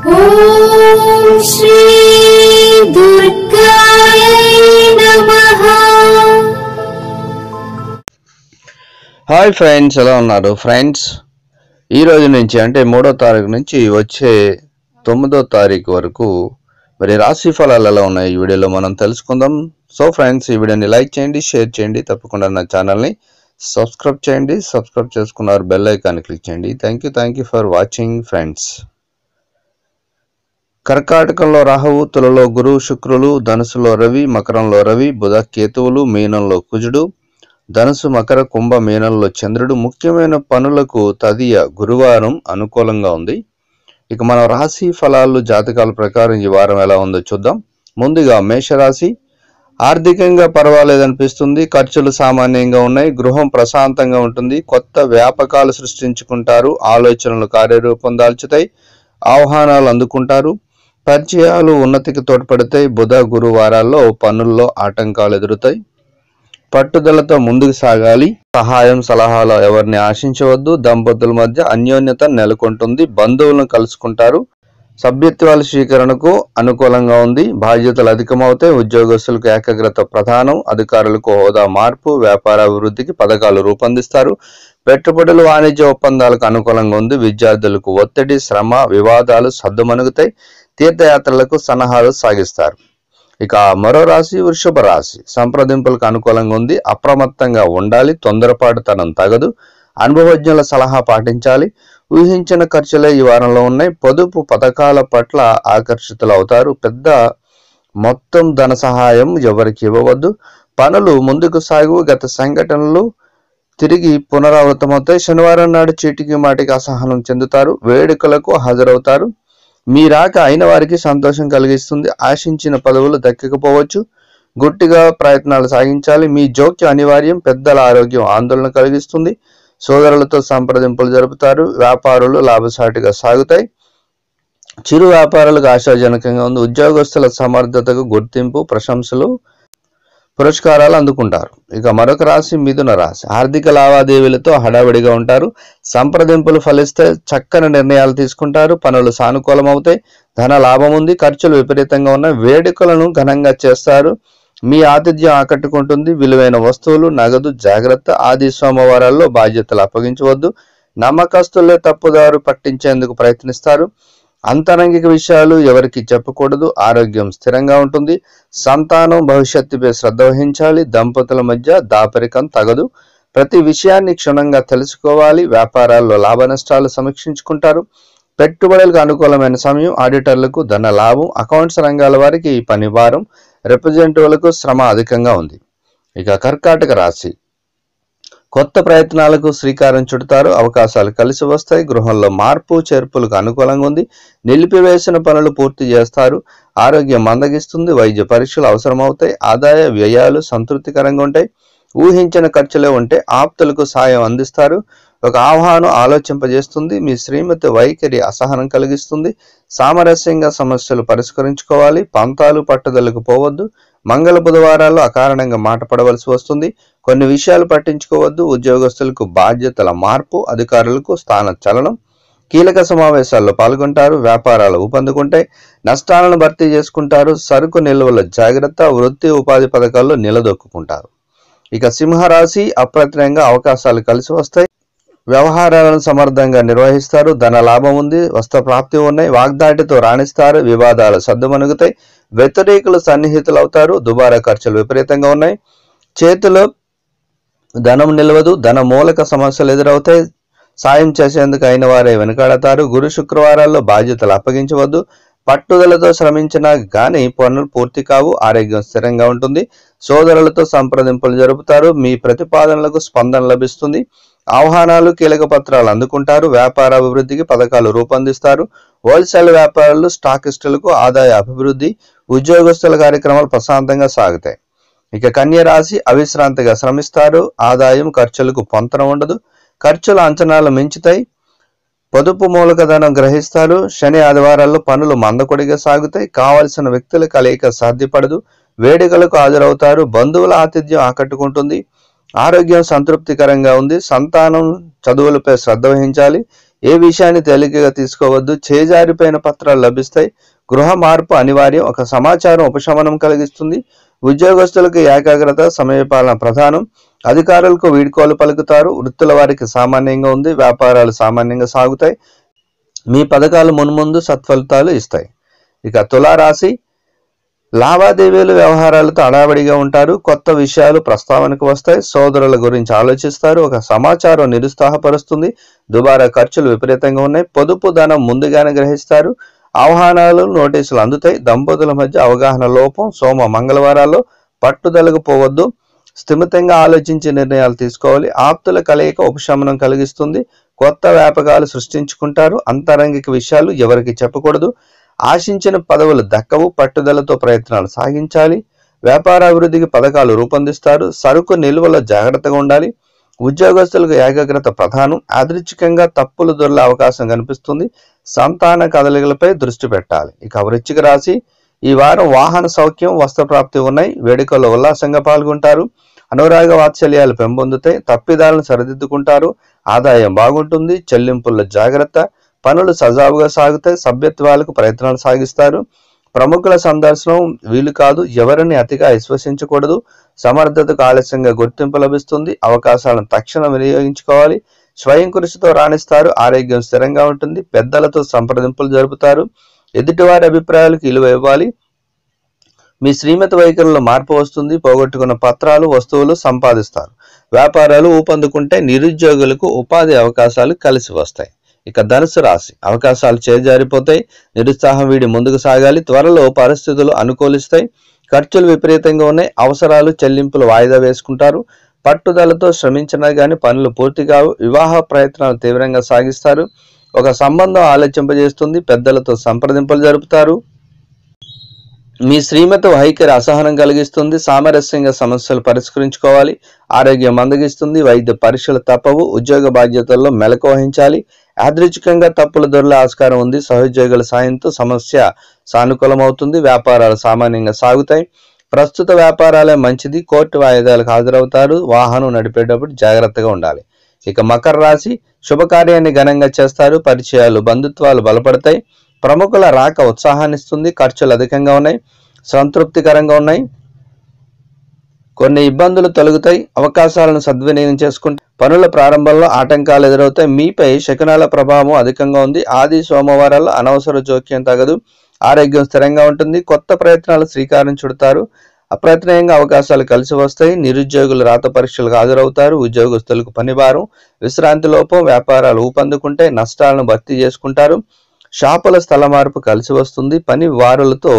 Hi friends ఎలా ఉన్నారు? Friends ఈ రోజు నుంచి అంటే మూడో తారీఖు నుంచి వచ్చే తొమ్మిదో తారీఖు వరకు మరి రాశి ఫలాలు ఎలా ఉన్నాయి ఈ వీడియోలో మనం తెలుసుకుందాం. సో ఫ్రెండ్స్ ఈ వీడియోని లైక్ చేయండి షేర్ చేయండి తప్పకుండా నా ఛానల్ని సబ్స్క్రైబ్ చేయండి సబ్స్క్రైబ్ చేసుకున్నారు బెల్ ఐకాన్ క్లిక్ చేయండి. Thank you thank you for watching friends. కర్కాటకంలో రాహువు తులలో గురు శుక్రులు ధనుసులో రవి మకరంలో రవి బుధ కేతువులు మీనంలో కుజుడు ధనుసు మకర కుంభ మీనంలో చంద్రుడు. ముఖ్యమైన పనులకు తదియ గురువారం అనుకూలంగా ఉంది. ఇక మనం రాశి ఫలాలు జాతకాల ప్రకారం ఈ వారం ఎలా ఉందో చూద్దాం. ముందుగా మేషరాశి. ఆర్థికంగా పర్వాలేదనిపిస్తుంది. ఖర్చులు సామాన్యంగా ఉన్నాయి. గృహం ప్రశాంతంగా ఉంటుంది. కొత్త వ్యాపకాలు సృష్టించుకుంటారు. ఆలోచనలు కార్యరూపం దాల్చుతాయి. ఆహ్వానాలు అందుకుంటారు. పరిచయాలు ఉన్నతికి తోడ్పడతాయి బుధ గురువారాల్లో పనుల్లో ఆటంకాలు ఎదురుతాయి. పట్టుదలతో ముందుకు సాగాలి. సహాయం సలహాలు ఎవరిని ఆశించవద్దు. దంపతుల మధ్య అన్యోన్యత నెలకొంటుంది. బంధువులను కలుసుకుంటారు. సభ్యత్వాల స్వీకరణకు అనుకూలంగా ఉంది. బాధ్యతలు అధికమవుతాయి ఉద్యోగస్తులకు ఏకాగ్రత ప్రధానం. అధికారులకు హోదా మార్పు. వ్యాపార అభివృద్ధికి పథకాలు రూపొందిస్తారు. పెట్టుబడులు వాణిజ్య ఒప్పందాలకు అనుకూలంగా ఉంది. విద్యార్థులకు ఒత్తిడి శ్రమ వివాదాలు సద్దుమణుగుతాయి. తీర్థయాత్రలకు సన్నాహాలు సాగిస్తారు. ఇక మరో రాశి వృషభ రాశి. సంప్రదింపులకు అనుకూలంగా ఉంది అప్రమత్తంగా ఉండాలి తొందరపాటుతనం తగదు అనుభవజ్ఞుల సలహా పాటించాలి ఊహించిన ఖర్చులే ఈ వారంలో ఉన్నాయి. పొదుపు పథకాల పట్ల ఆకర్షితులు అవుతారు. పెద్ద మొత్తం ధన సహాయం ఎవరికి ఇవ్వవద్దు. పనులు ముందుకు సాగు గత సంఘటనలు తిరిగి పునరావృతమవుతాయి. శనివారం నాడు చీటికి మాటికి అసహనం చెందుతారు. వేడుకలకు హాజరవుతారు. మీ రాక అయిన వారికి సంతోషం కలిగిస్తుంది. ఆశించిన పదవులు దక్కకపోవచ్చు. గుట్టిగా ప్రయత్నాలు సాగించాలి. మీ జోక్యం అనివార్యం పెద్దల ఆరోగ్యం ఆందోళన కలిగిస్తుంది. సోదరులతో సంప్రదింపులు జరుపుతారు. వ్యాపారులు లాభసాటిగా సాగుతాయి. చిరు వ్యాపారులకు ఆశాజనకంగా ఉంది. ఉద్యోగస్తుల సమర్థతకు గుర్తింపు ప్రశంసలు పురస్కారాలు అందుకుంటారు. ఇక మరొక రాశి మిథున రాశి. ఆర్థిక లావాదేవీలతో హడావిడిగా ఉంటారు. సంప్రదింపులు ఫలిస్తే చక్కని నిర్ణయాలు తీసుకుంటారు. పనులు సానుకూలమవుతాయి. ధన లాభం ఉంది. ఖర్చులు విపరీతంగా ఉన్న వేడుకలను ఘనంగా చేస్తారు. మీ ఆతిథ్యం ఆకట్టుకుంటుంది. విలువైన వస్తువులు నగదు జాగ్రత్త ఆది సోమవారాల్లో బాధ్యతలు అప్పగించవద్దు. నమ్మకస్తులే తప్పుదారు పట్టించేందుకు ప్రయత్నిస్తారు. అంతరంగిక విషయాలు ఎవరికి చెప్పకూడదు ఆరోగ్యం స్థిరంగా ఉంటుంది సంతానం భవిష్యత్తుపై శ్రద్ధ వహించాలి దంపతుల మధ్య దాపరికం తగదు. ప్రతి విషయాన్ని క్షుణ్ణంగా తెలుసుకోవాలి వ్యాపారాల్లో లాభ నష్టాలు సమీక్షించుకుంటారు. పెట్టుబడులకు అనుకూలమైన సమయం ఆడిటర్లకు ధన లాభం అకౌంట్స్ రంగాల వారికి ఈ పని భారం రిప్రజెంటేటివ్లకు శ్రమ అధికంగా ఉంది. ఇక కర్కాటక రాశి. కొత్త ప్రయత్నాలకు శ్రీకారం చుడతారు. అవకాశాలు కలిసి వస్తాయి. గృహంలో మార్పు చేర్పులకు అనుకూలంగా ఉంది. నిలిపివేసిన పనులు పూర్తి చేస్తారు. ఆరోగ్యం మందగిస్తుంది వైద్య పరీక్షలు అవసరమవుతాయి. ఆదాయ వ్యయాలు సంతృప్తికరంగా ఉంటాయి. ఊహించిన ఖర్చులే ఉంటే ఆప్తులకు సాయం అందిస్తారు. ఒక ఆహ్వానం ఆలోచింపజేస్తుంది. మీ శ్రీమతి వైఖరి అసహనం కలిగిస్తుంది. సామరస్యంగా సమస్యలు పరిష్కరించుకోవాలి. పంతాలు పట్టుదలకు పోవద్దు. మంగళ బుధవారాల్లో అకారణంగా మాట పడవలసి వస్తుంది. కొన్ని విషయాలు పట్టించుకోవద్దు. ఉద్యోగస్తులకు బాధ్యతల మార్పు అధికారులకు స్థాన చలనం. కీలక సమావేశాల్లో పాల్గొంటారు. వ్యాపారాలు ఊపందుకుంటాయి. నష్టాలను భర్తీ చేసుకుంటారు. సరుకు నిల్వల జాగ్రత్త వృత్తి ఉపాధి పథకాల్లో నిలదొక్కుంటారు ఇక సింహరాశి అప్రత్యంగా అవకాశాలు కలిసి వస్తాయి. వ్యవహారాలను సమర్థంగా నిర్వహిస్తారు ధన లాభం ఉంది వస్త్ర ప్రాప్తి ఉన్నాయి వాగ్దాటితో రాణిస్తారు వివాదాలు సర్దుమణుగుతాయి వ్యతిరేకులు సన్నిహితులు అవుతారు దుబారా ఖర్చులు విపరీతంగా ఉన్నాయి. చేతిలో ధనం నిలవదు ధన మూలక సమస్యలు ఎదురవుతాయి. సాయం చేసేందుకు అయిన వారే వెనుకాడతారు గురు శుక్రవారాల్లో బాధ్యతలు అప్పగించవద్దు. పట్టుదలతో శ్రమించినా కానీ పనులు పూర్తి కావు ఆరోగ్యం స్థిరంగా ఉంటుంది. సోదరులతో సంప్రదింపులు జరుపుతారు మీ ప్రతిపాదనలకు స్పందన లభిస్తుంది. ఆహ్వానాలు కీలక పత్రాలు అందుకుంటారు. వ్యాపార అభివృద్ధికి పథకాలు రూపొందిస్తారు. హోల్సేల్ వ్యాపారులు స్టాకిస్టులకు ఆదాయ అభివృద్ధి ఉద్యోగస్తుల కార్యక్రమాలు ప్రశాంతంగా సాగుతాయి. ఇక కన్య రాశి అవిశ్రాంతిగా శ్రమిస్తారు. ఆదాయం ఖర్చులకు పొంతన ఉండదు. ఖర్చుల అంచనాలు మించుతాయి. పొదుపు మూలకధనం గ్రహిస్తారు. శని ఆదివారాల్లో పనులు మందకొడిగా సాగుతాయి. కావలసిన వ్యక్తుల కలయిక సాధ్యపడదు. వేడుకలకు హాజరవుతారు. బంధువుల ఆతిథ్యం ఆకట్టుకుంటుంది. ఆరోగ్యం సంతృప్తికరంగా ఉంది. సంతానం చదువులపై శ్రద్ధ వహించాలి. ఏ విషయాన్ని తేలికగా తీసుకోవద్దు. చేజారిపోయిన పత్రాలు లభిస్తాయి. గృహ మార్పు అనివార్యం. ఒక సమాచారం ఉపశమనం కలిగిస్తుంది. ఉద్యోగస్తులకు ఏకాగ్రత సమయపాలన ప్రధానం. అధికారులకు వీడ్కోలు పలుకుతారు. వృత్తుల వారికి సామాన్యంగా ఉంది. వ్యాపారాలు సామాన్యంగా సాగుతాయి. మీ పథకాలు మున్ముందు సత్ఫలితాలు ఇస్తాయి. ఇక తులారాశి లావాదేవీలు వ్యవహారాలతో అడావడిగా ఉంటారు. కొత్త విషయాలు ప్రస్తావనకు వస్తాయి. సోదరుల గురించి ఆలోచిస్తారు. ఒక సమాచారం నిరుత్సాహపరుస్తుంది. దుబారా ఖర్చులు విపరీతంగా ఉన్నాయి. పొదుపు ధనం ముందుగానే గ్రహిస్తారు. ఆహ్వానాలు నోటీసులు అందుతాయి. దంపతుల మధ్య అవగాహన లోపం సోమ మంగళవారాల్లో పట్టుదలకు పోవద్దు. స్థిమితంగా ఆలోచించి నిర్ణయాలు తీసుకోవాలి. ఆప్తుల కలయిక ఉపశమనం కలిగిస్తుంది. కొత్త వ్యాపకాలు సృష్టించుకుంటారు. అంతరంగిక విషయాలు ఎవరికి చెప్పకూడదు. ఆశించిన పదవులు దక్కవు పట్టుదలతో ప్రయత్నాలు సాగించాలి. వ్యాపార అభివృద్ధికి పథకాలు రూపొందిస్తారు. సరుకు నిల్వలో జాగ్రత్తగా ఉండాలి. ఉద్యోగస్తులకు ఏకాగ్రత ప్రధానం. యాదృచ్ఛికంగా తప్పులు దొరలే అవకాశం కనిపిస్తుంది. సంతాన కదలికలపై దృష్టి పెట్టాలి. ఇక వృచ్చిక రాశి ఈ వారం వాహన సౌఖ్యం వస్త్రప్రాప్తి ఉన్నాయి. వేడుకల్లో ఉల్లాసంగా పాల్గొంటారు. అనురాగ వాత్సల్యాలు పెంపొందుతాయి. తప్పిదాలను సరిదిద్దుకుంటారు. ఆదాయం బాగుంటుంది. చెల్లింపుల్లో జాగ్రత్త. పనులు సజావుగా సాగుతాయి సభ్యత్వాలకు ప్రయత్నాలు సాగిస్తారు. ప్రముఖుల సందర్శనం వీలు కాదు. ఎవరిని అతిగా విశ్వసించకూడదు. సమర్థతకు ఆలస్యంగా గుర్తింపు లభిస్తుంది. అవకాశాలను తక్షణం వినియోగించుకోవాలి. స్వయం కృషితో రాణిస్తారు. ఆరోగ్యం స్థిరంగా ఉంటుంది. పెద్దలతో సంప్రదింపులు జరుపుతారు. ఎదుటివారి అభిప్రాయాలకు ఇలువ ఇవ్వాలి. మీ శ్రీమతి వైఖరిలో మార్పు వస్తుంది. పోగొట్టుకున్న పత్రాలు వస్తువులు సంపాదిస్తారు. వ్యాపారాలు ఊపందుకుంటే నిరుద్యోగులకు ఉపాధి అవకాశాలు కలిసి వస్తాయి. ఇక ధనుసు రాశి. అవకాశాలు చేజారిపోతాయి. నిరుత్సాహం వీడి ముందుకు సాగాలి. త్వరలో పరిస్థితులు అనుకూలిస్తాయి. ఖర్చులు విపరీతంగా ఉన్నాయి. అవసరాలు చెల్లింపులు వాయిదా వేసుకుంటారు. పట్టుదలతో శ్రమించినా కానీ పనులు పూర్తి కావు. వివాహ ప్రయత్నాలు తీవ్రంగా సాగిస్తారు. ఒక సంబంధం ఆలోచింపజేస్తుంది. పెద్దలతో సంప్రదింపులు జరుపుతారు. మీ శ్రీమతి వైఖరి అసహనం కలిగిస్తుంది. సామరస్యంగా సమస్యలు పరిష్కరించుకోవాలి. ఆరోగ్యం మందగిస్తుంది. వైద్య పరీక్షలు తప్పవు. ఉద్యోగ బాధ్యతల్లో మెలకు వహించాలి. యాదృచ్ఛికంగా తప్పుల ధరల ఆస్కారం ఉంది. సహోద్యోగుల సాయంతో సమస్య సానుకూలమవుతుంది. వ్యాపారాలు సామాన్యంగా సాగుతాయి. ప్రస్తుత వ్యాపారాలే మంచిది. కోర్టు వాయిదాలకు హాజరవుతారు. వాహనం నడిపేటప్పుడు జాగ్రత్తగా ఉండాలి. ఇక మకర రాశి శుభకార్యాన్ని ఘనంగా చేస్తారు. పరిచయాలు బంధుత్వాలు బలపడతాయి. ప్రముఖుల రాక ఉత్సాహాన్నిస్తుంది ఖర్చులు అధికంగా ఉన్నాయి. సంతృప్తికరంగా ఉన్నాయి. కొన్ని ఇబ్బందులు తొలగుతాయి అవకాశాలను సద్వినియోగం చేసుకుంటే పనుల ప్రారంభంలో ఆటంకాలు ఎదురవుతాయి. మీపై శకునాల ప్రభావం అధికంగా ఉంది. ఆది సోమవారాల్లో అనవసర జోక్యం తగదు. ఆరోగ్యం స్థిరంగా ఉంటుంది. కొత్త ప్రయత్నాలు శ్రీకారం చుడతారు. అప్రయత్నయంగా అవకాశాలు కలిసి వస్తాయి. నిరుద్యోగులు రాత పరీక్షలకు హాజరవుతారు. ఉద్యోగస్తులకు పనిభారం విశ్రాంతి లోపం వ్యాపారాలు ఊపందుకుంటే నష్టాలను భర్తీ చేసుకుంటారు. షాపుల స్థల మార్పు కలిసి వస్తుంది. పని వారులతో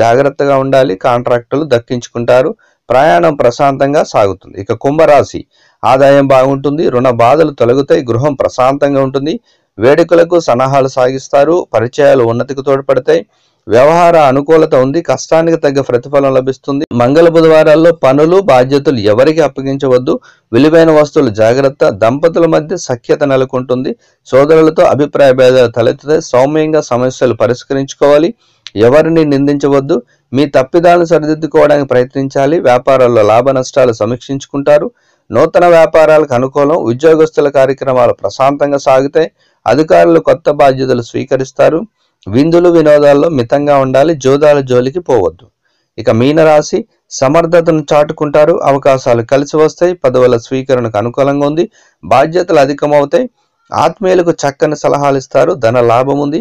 జాగ్రత్తగా ఉండాలి. కాంట్రాక్టులు దక్కించుకుంటారు. ప్రయాణం ప్రశాంతంగా సాగుతుంది. ఇక కుంభరాశి ఆదాయం బాగుంటుంది రుణ బాధలు తొలగుతాయి గృహం ప్రశాంతంగా ఉంటుంది. వేడుకలకు సన్నాహాలు సాగిస్తారు పరిచయాలు ఉన్నతికి తోడ్పడతాయి. వ్యవహార అనుకూలత ఉంది కష్టానికి తగ్గ ప్రతిఫలం లభిస్తుంది. మంగళ బుధవారాల్లో పనులు బాధ్యతలు ఎవరికి అప్పగించవద్దు. విలువైన వస్తువులు జాగ్రత్త దంపతుల మధ్య సఖ్యత నెలకొంటుంది. సోదరులతో అభిప్రాయ భేదాలు తలెత్తుతాయి. సౌమ్యంగా సమస్యలు పరిష్కరించుకోవాలి. ఎవరిని నిందించవద్దు. మీ తప్పిదాలను సరిదిద్దుకోవడానికి ప్రయత్నించాలి. వ్యాపారాల్లో లాభ నష్టాలు సమీక్షించుకుంటారు. నూతన వ్యాపారాలకు అనుకూలం ఉద్యోగస్తుల కార్యక్రమాలు ప్రశాంతంగా సాగుతాయి. అధికారులు కొత్త బాధ్యతలు స్వీకరిస్తారు. విందులు వినోదాల్లో మితంగా ఉండాలి. జోదాల జోలికి పోవద్దు. ఇక మీనరాశి సమర్థతను చాటుకుంటారు. అవకాశాలు కలిసి వస్తాయి. పదవుల స్వీకరణకు అనుకూలంగా ఉంది. బాధ్యతలు అధికమవుతాయి. ఆత్మీయులకు చక్కని సలహాలు ఇస్తారు. ధన లాభం ఉంది.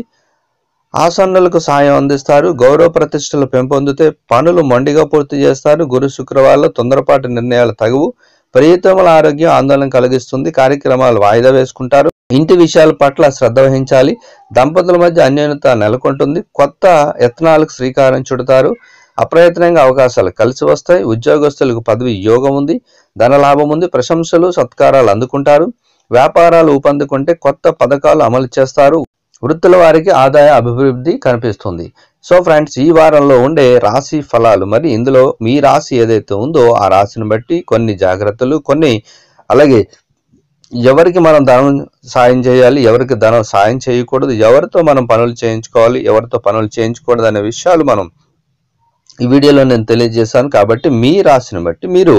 ఆసన్నులకు సాయం అందిస్తారు. గౌరవ ప్రతిష్టలు పెంపొందితే పనులు మొండిగా పూర్తి చేస్తారు. గురు శుక్రవారాల్లో తొందరపాటు నిర్ణయాలు తగువు. ప్రియతముల ఆరోగ్యం ఆందోళన కలిగిస్తుంది. కార్యక్రమాలు వాయిదా వేసుకుంటారు. ఇంటి విషయాల పట్ల శ్రద్ధ వహించాలి. దంపతుల మధ్య అన్యోన్యత నెలకొంటుంది. కొత్త యత్నాలకు శ్రీకారం చుడతారు. అప్రయత్నంగా అవకాశాలు కలిసి వస్తాయి. ఉద్యోగస్తులకు పదవి యోగం ఉంది. ధన లాభం ఉంది. ప్రశంసలు సత్కారాలు అందుకుంటారు. వ్యాపారాలు ఊపందుకుంటే కొత్త పథకాలు అమలు చేస్తారు. వృత్తుల వారికి ఆదాయ అభివృద్ధి కనిపిస్తుంది. సో ఫ్రెండ్స్ ఈ వారంలో ఉండే రాశి ఫలాలు మరి ఇందులో మీ రాశి ఏదైతే ఉందో ఆ రాశిని బట్టి కొన్ని జాగ్రత్తలు కొన్ని అలాగే ఎవరికి మనం ధనం సాయం చేయాలి ఎవరికి ధనం సాయం చేయకూడదు ఎవరితో మనం పనులు చేయించుకోవాలి ఎవరితో పనులు చేయించకూడదు అనే విషయాలు మనం ఈ వీడియోలో నేను తెలియజేశాను. కాబట్టి మీ రాశిని బట్టి మీరు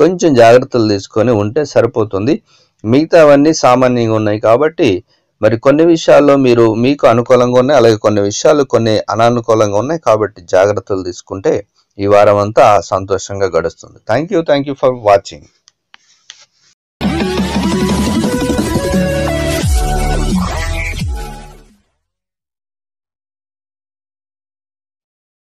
కొంచెం జాగ్రత్తలు తీసుకొని ఉంటే సరిపోతుంది. మిగతావన్నీ సామాన్యంగా ఉన్నాయి కాబట్టి మరి కొన్ని విషయాల్లో మీరు మీకు అనుకూలంగా ఉన్నాయి అలాగే కొన్ని విషయాలు కొన్ని అనానుకూలంగా ఉన్నాయి కాబట్టి జాగ్రత్తలు తీసుకుంటే ఈ వారం అంతా సంతోషంగా గడుస్తుంది. Thank you thank you for watching